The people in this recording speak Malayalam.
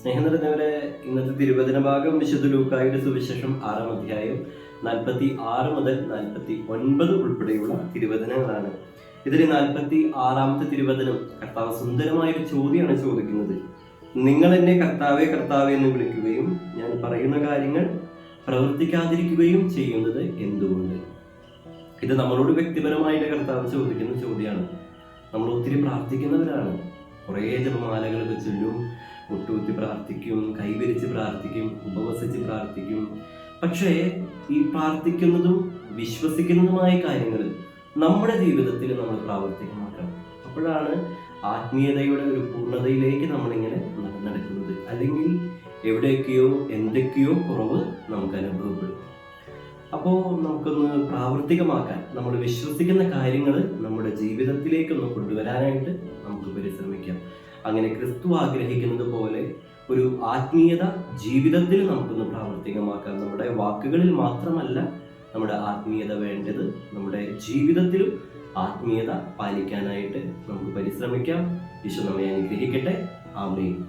സ്നേഹം നിറഞ്ഞവരെ ഇന്നത്തെ തിരുവചന ഭാഗം വിശുദ്ധ ലൂക്കായുടെ സുവിശേഷം ആറാം അധ്യായം നാൽപ്പത്തി ആറ് മുതൽ നാൽപ്പത്തി ഒൻപത് ഉൾപ്പെടെയുള്ള തിരുവചനങ്ങളാണ്. ഇതിൽ നാൽപ്പത്തി ആറാമത്തെ തിരുവചനം കർത്താവ് സുന്ദരമായ ഒരു ചോദ്യമാണ് ചോദിക്കുന്നത്. നിങ്ങൾ എന്നെ കർത്താവെ കർത്താവെ എന്ന് വിളിക്കുകയും ഞാൻ പറയുന്ന കാര്യങ്ങൾ പ്രവർത്തിക്കാതിരിക്കുകയും ചെയ്യുന്നത് എന്തുകൊണ്ട്? ഇത് നമ്മളോട് വ്യക്തിപരമായിട്ട് കർത്താവ് ചോദിക്കുന്ന ചോദ്യമാണ്. നമ്മൾ ഒത്തിരി പ്രാർത്ഥിക്കുന്നവരാണ്. കുറേ ജപമാലകൾ ചൊല്ലും. മുട്ടുകുത്തി പ്രാർത്ഥിക്കും കൈവരിച്ച് പ്രാർത്ഥിക്കും ഉപവസിച്ച് പ്രാർത്ഥിക്കും. പക്ഷേ ഈ പ്രാർത്ഥിക്കുന്നതും വിശ്വസിക്കുന്നതുമായ കാര്യങ്ങൾ നമ്മുടെ ജീവിതത്തിൽ നമ്മൾ പ്രാവർത്തികമാക്കണം. അപ്പോഴാണ് ആത്മീയതയുടെ ഒരു പൂർണതയിലേക്ക് നമ്മളിങ്ങനെ നടക്കുന്നത്. അല്ലെങ്കിൽ എവിടെയൊക്കെയോ എന്തൊക്കെയോ കുറവ് നമുക്ക് അനുഭവപ്പെടും. അപ്പോൾ നമുക്കൊന്ന് പ്രാവർത്തികമാക്കാൻ നമ്മൾ വിശ്വസിക്കുന്ന കാര്യങ്ങൾ നമ്മുടെ ജീവിതത്തിലേക്കൊന്ന് കൊണ്ടുവരാനായിട്ട് നമുക്ക് പരിശ്രമിക്കാം. അങ്ങനെ ക്രിസ്തു ആഗ്രഹിക്കുന്നത് പോലെ ഒരു ആത്മീയത ജീവിതത്തിൽ നമുക്കൊന്ന് പ്രാവർത്തികമാക്കാം. നമ്മുടെ വാക്കുകളിൽ മാത്രമല്ല നമ്മുടെ ആത്മീയത വേണ്ടത്. നമ്മുടെ ജീവിതത്തിലും ആത്മീയത പാലിക്കാനായിട്ട് നമുക്ക് പരിശ്രമിക്കാം. ഈശോ നമ്മെ അനുഗ്രഹിക്കട്ടെ. ആമേൻ.